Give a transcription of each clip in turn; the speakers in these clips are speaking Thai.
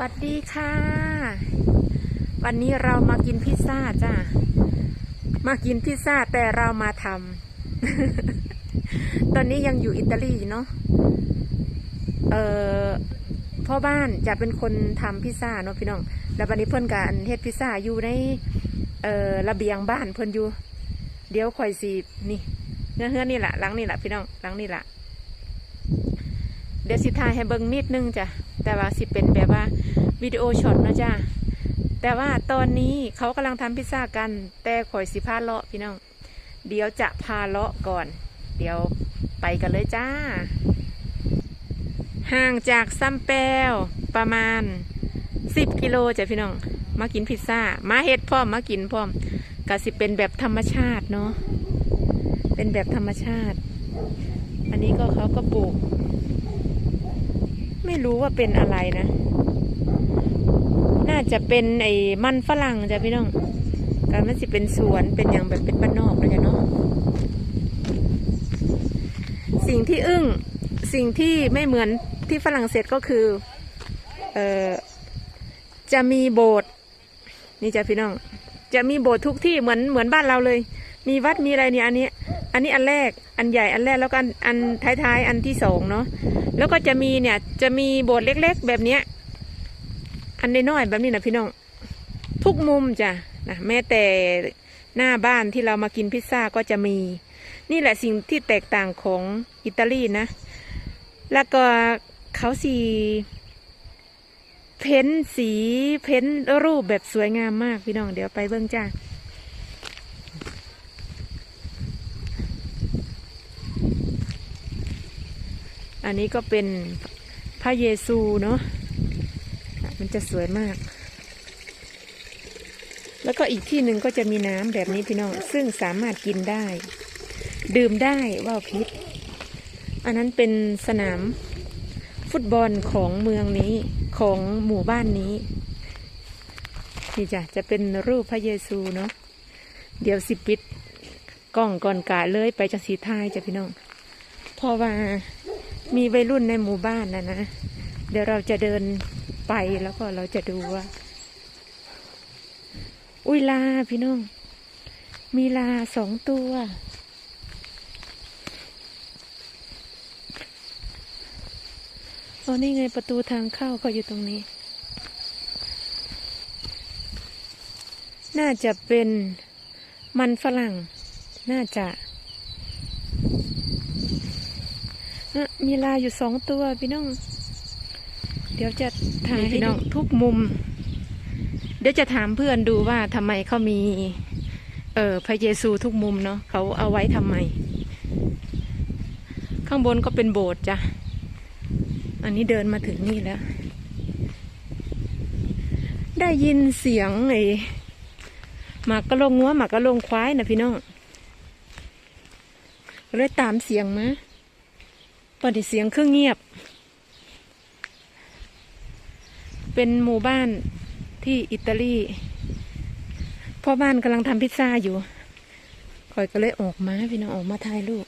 สวัสดีค่ะ วันนี้เรามากินพิซซ่าจ้ามากินพิซซ่าแต่เรามาทำ ตอนนี้ยังอยู่อิตาลีเนาะ เอ่อพ่อบ้านจะเป็นคนทำพิซซ่าเนาะพี่น้อง แล้ววันนี้เพิ่อนกันเฮ็ดพิซซ่าอยู่ใน เอ่อระเบียงบ้านเพิ่อนอยู่ เดี๋ยวข่อยสีนี่เนื้อเฮือนี่แหละหลังนี่แหละพี่น้องหลังนี่แหละเดี๋ยวสิทายให้เบิ่งนิดนึงจ้ะแต่ว่าสิเป็นแบบว่า วิดีโอช็อตนะจ้ะแต่ว่าตอนนี้เขากำลังทำพิซซ่ากัน แต่ข่อยสิพาเลาะพี่น้อง เดี๋ยวจะพาเลาะก่อน เดี๋ยวไปกันเลยจ้า ห่างจากซัมเปลประมาณสิบกิโลจ้ะพี่น้อง มากินพิซซ่า มาเฮ็ดพร้อม มากินพร้อมก็สิเป็นแบบธรรมชาติเนาะ เป็นแบบธรรมชาติ อันนี้ก็เขาก็ปลูก ไม่รู้ว่าเป็นอะไรนะ น่าจะเป็นไอ้มันฝรั่งจ้ะพี่น้องการมันสิเป็นสวนเป็นอย่างแบบเป็นบ้านนอกนะจ๊ะเนาะสิ่งที่อึ้งสิ่งที่ไม่เหมือนที่ฝรั่งเศสก็คือเอ่อจะมีโบสถ์นี่จ้ะพี่น้อง จะมีโบสถ์ทุกที่เหมือนเหมือนบ้านเราเลย มีวัดมีอะไรเนี่ยอันนี้ อันนี้อันแรกอันใหญ่อันแรกแล้วก็อันอันท้ายๆ อันที่สองเนาะแล้วก็จะมีเนี่ยจะมีโบสถ์เล็ก ๆ แบบเนี้ย อันน้อยๆแบบนี้นะพี่น้อง ทุกมุมจ้ะนะแม้แต่หน้าบ้านที่เรามากินพิซซ่าก็จะมี นี่แหละสิ่งที่แตกต่างของอิตาลีนะ แล้วก็เขาสีเพ้นสีเพ้นรูปแบบสวยงามมากพี่น้อง เดี๋ยวไปเบื้องจ้าอันนี้ก็เป็นพระเยซูเนาะ มันจะสวยมาก แล้วก็อีกที่หนึ่งก็จะมีน้ำแบบนี้พี่น้อง ซึ่งสามารถกินได้ ดื่มได้ว่าวพิษ อันนั้นเป็นสนามฟุตบอลของเมืองนี้ของหมู่บ้านนี้ นี่จ้ะจะเป็นรูปพระเยซูเนาะเดี๋ยวสิปิดกล้องก่อนกาเลยไปจังสีทายจ้ะพี่น้องเพราะว่ามีวัยรุ่นในหมู่บ้านนะนะ เดี๋ยวเราจะเดิน ไปแล้วก็เราจะดูว่า อุ้ยลาพี่น้อง มีลาสองตัวอ๋อนี่ไงประตูทางเข้าเขาอยู่ตรงนี้ น่าจะเป็นมันฝรั่ง น่าจะมีลาอยู่สองตัวพี่น้อง เดี๋ยวจะถ่ายพี่น้องทุกมุม เดี๋ยวจะถามเพื่อนดูว่าทำไมเขามี เออพระเยซูทุกมุมเนาะเขาเอาไว้ทำไม ข้างบนก็เป็นโบสถ์จ้ะ อันนี้เดินมาถึงนี่แล้ว ได้ยินเสียงไอ้หมากกระลงงัวหมากกระลงควายนะพี่น้องก็เลยตามเสียงมาตอนที่เสียงเครื่องเงียบ เป็นหมู่บ้านที่อิตาลีพ่อบ้านกำลังทำพิซซ่าอยู่คอยก็เลยออกมาพี่น้องออกมาถ่ายรูป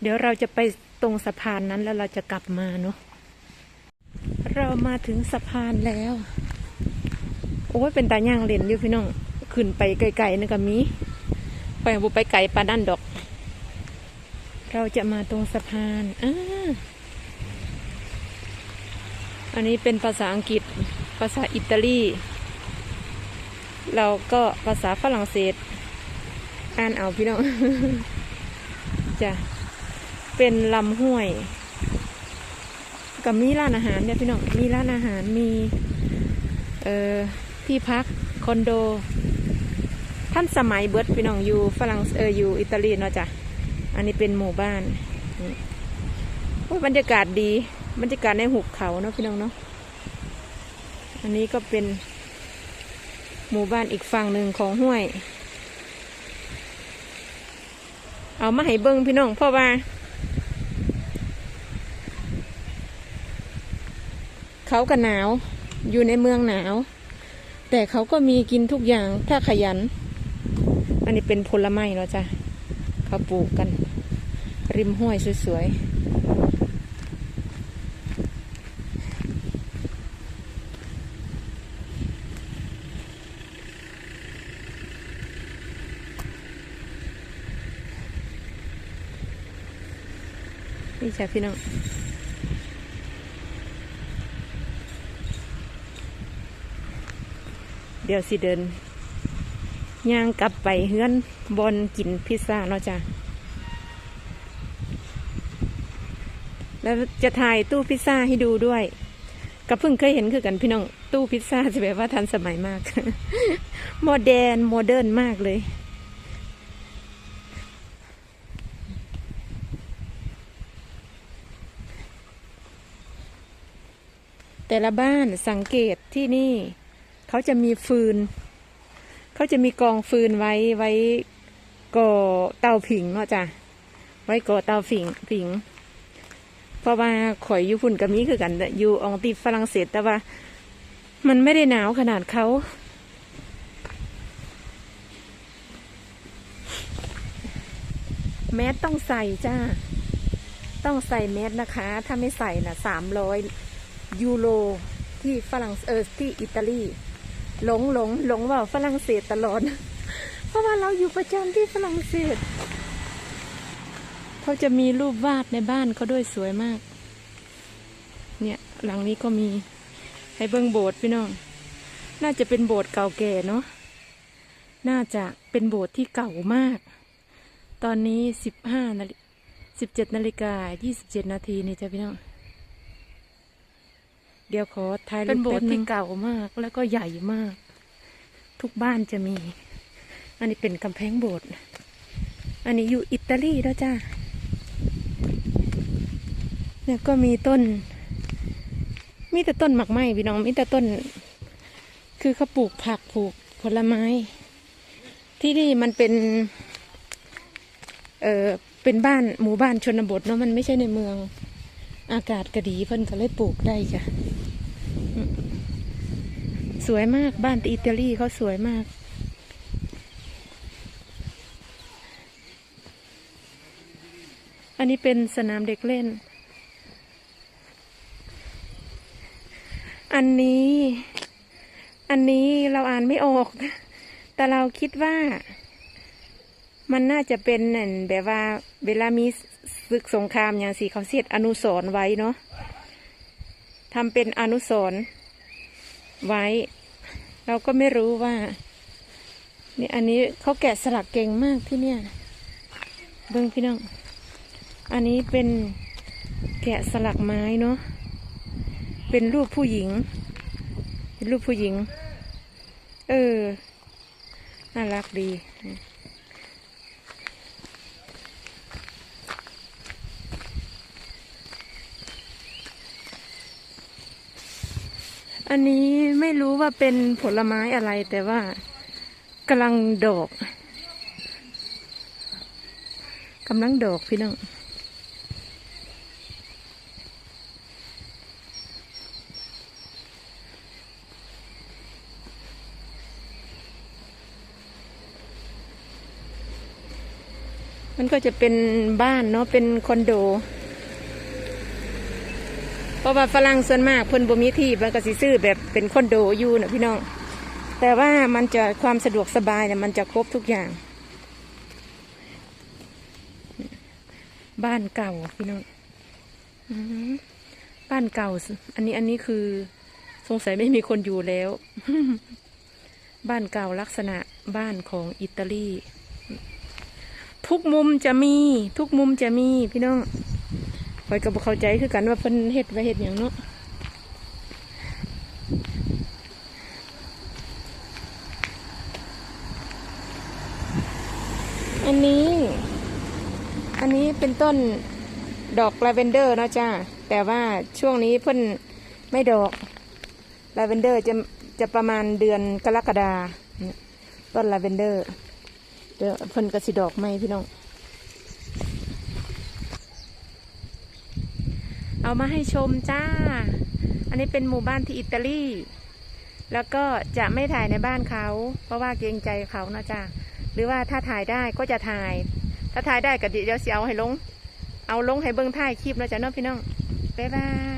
เดี๋ยวเราจะไปตรงสะพานนั้นแล้วเราจะกลับมาเนาะ เรามาถึงสะพานแล้ว โอ้ยเป็นตาย่างเล่นอยู่พี่น้อง ขึ้นไปไกลๆนะก็มีไปบุไปไกลปานั่นดอก เราจะมาตรงสะพานอ่าอันนี้เป็นภาษาอังกฤษ ภาษาอิตาลีเราก็ภาษาฝรั่งเศส อ่านเอาพี่น้อง จะเป็นลำห้วย กับมีร้านอาหารเนี่ยพี่น้องมีร้านอาหารมีเอ่อที่พักคอนโด ท่านสมัยเบิร์ดพี่น้องอยู่ฝรั่งเอออยู่อิตาลีเนาะจ้ะอันนี้เป็นหมู่บ้านโอ้บรรยากาศดี บรรยากาศในหุบเขาเนาะพี่น้องเนาะอันนี้ก็เป็นหมู่บ้านอีกฝั่งหนึ่งของห้วย เอามาให้เบิ้งพี่น้องพราะว่า เขากันหนาว อยู่ในเมืองหนาว แต่เขาก็มีกินทุกอย่างถ้าขยัน อันนี้เป็นผลไม้เนาะจ้ะเขาปลูกกัน ริมห้วยสวยๆนี่จ้ะพี่น้อง เดี๋ยวสิเดินย่างกลับไปเฮือนบนกินพิซซ่าเนาะจ้ะแล้วจะถ่ายตู้พิซซ่าให้ดูด้วยก็เพิ่งเคยเห็นคือกันพี่น้องตู้พิซซ่าจะแบบว่าทันสมัยมาก โมเดนโมเดิร์นมากเลย แต่ละบ้านสังเกตที่นี่ เขาจะมีฟืน เขาจะมีกองฟืนไว้ไว้ก่อเตาผิงเนาะจ้ะไว้ก่อเตาผิงผิง เพราะว่าข่อยอยู่ฝุ่นกับมีคือกันอยู่อองตีฝรั่งเศสแต่ว่า มันไม่ได้หนาวขนาดเขาแมสต้องใส่จ้า ต้องใส่แมสนะคะ ถ้าไม่ใส่นะสามร้อยยูโรที่ฝรั่งเออที่อิตาลี หลงหลงหลงว่าฝรั่งเศสตลอด เพราะว่าเราอยู่ประจำที่ฝรั่งเศส เขาจะมีรูปวาดในบ้านเขาด้วยสวยมาก เนี่ยหลังนี้ก็มีให้เบิ้งโบสถ์พี่น้อง น่าจะเป็นโบสถ์เก่าแก่เนาะ น่าจะเป็นโบสถ์ที่เก่ามาก ตอนนี้สิบห้านาฬิสิบเจ็ดนาฬิกายี่สิบเจ็ดนาทีนี่จ้ะพี่น้อง เดี๋ยวขอถ่ายรูปเป็นโบสถ์ที่เก่ามาก แล้วก็ใหญ่มาก ทุกบ้านจะมี อันนี้เป็นกำแพงโบสถ์อันนี้อยู่อิตาลีแล้วจ้าเนี่ยก็มีต้น มีแต่ต้นหมักไม้พี่น้องมีแต่ต้น คือเขาปลูกผักปลูกผลไม้ ที่นี่มันเป็น เออเป็นบ้านหมู่บ้านชนบทเนาะมันไม่ใช่ในเมือง อากาศก็ดีเพิ่นก็เลยปลูกได้จ้ะสวยมากบ้านอิตาลีเขาสวยมาก อันนี้เป็นสนามเด็กเล่น อันนี้ อันนี้เราอ่านไม่ออก แต่เราคิดว่า มันน่าจะเป็นนั่นแบบว่าเวลามี ศึกสงครามอย่างสีเขาเสียดอนุสรไว้เนาะทำเป็นอนุสรไว้ เราก็ไม่รู้ว่านี่อันนี้เขาแกะสลักเก่งมากที่เนี่ยเบิ้งพี่น้อง อันนี้เป็นแกะสลักไม้เนาะเป็นรูปผู้หญิงเป็นรูปผู้หญิง เออ น่ารักดี อันนี้ไม่รู้ว่าเป็นผลไม้อะไรแต่ว่ากำลังดอกกำลังดอกพี่น้องมันก็จะเป็นบ้านเนาะเป็นคอนโด เพราะว่าฝรั่งส่วนมากเพิ่นบ่มีที่มันก็สิซื้อแบบเป็นคอนโดอยู่นะพี่น้อง แต่ว่ามันจะความสะดวกสบายเนี่ยมันจะครบทุกอย่าง บ้านเก่าพี่น้องบ้านเก่า อันนี้อันนี้คือสงสัยไม่มีคนอยู่แล้ว บ้านเก่าลักษณะบ้านของอิตาลี ทุกมุมจะมี ทุกมุมจะมีพี่น้อง คอยกับเข้าใจคือกันว่าเพิ่นเฮ็ดไว้เฮ็ดอย่างเนาะอันนี้ อันนี้เป็นต้นดอกลาเวนเดอร์นะจ้าแต่ว่าช่วงนี้เพิ่นไม่ดอกลาเวนเดอร์จะจะประมาณเดือนกรกฎาต้นลาเวนเดอร์เดี๋ยวเพิ่นกระสิดอกไหมพี่น้อง เอามาให้ชมจ้า อันนี้เป็นหมู่บ้านที่อิตาลี แล้วก็จะไม่ถ่ายในบ้านเขา เพราะว่าเกรงใจเขาเนาะจ้าหรือว่าถ้าถ่ายได้ก็จะถ่าย ถ้าถ่ายได้ก็เดี๋ยวสิเอาให้ลง เอาลงให้เบิ้งถ่ายคลิปนะจ้ะเนาะพี่น้องบ๊ายบาย